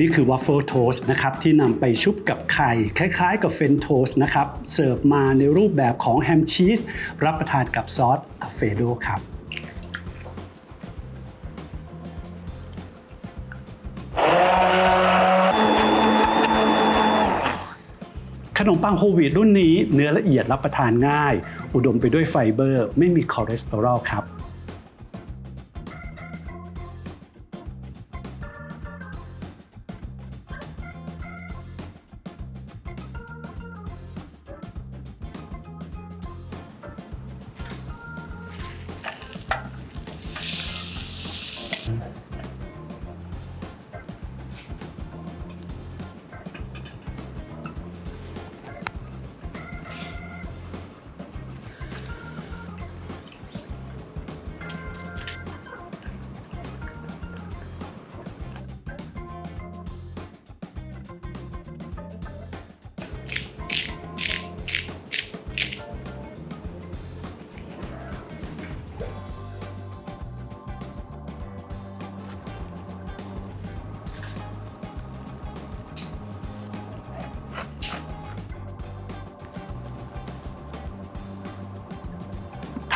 นี่คือวัฟเฟิลโทส์นะครับที่นำไปชุบกับไข่ คล้ายๆ กับเฟนโทส์นะครับเสิร์ฟมาในรูปแบบของแฮมชีสรับประทานกับซอสอัลเฟโดครับขนมปังโฮวีตรุ่นนี้เนื้อละเอียดรับประทานง่าย อุดมไปด้วยไฟเบอร์ ไม่มีคอเลสเตอรอลครับ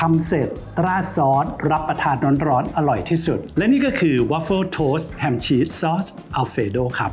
ทำเสร็จราดซอส รับประทานร้อนๆอร่อยที่สุด และนี่ก็คือ Waffle Toast Ham Cheese Sauce Alfredo ครับ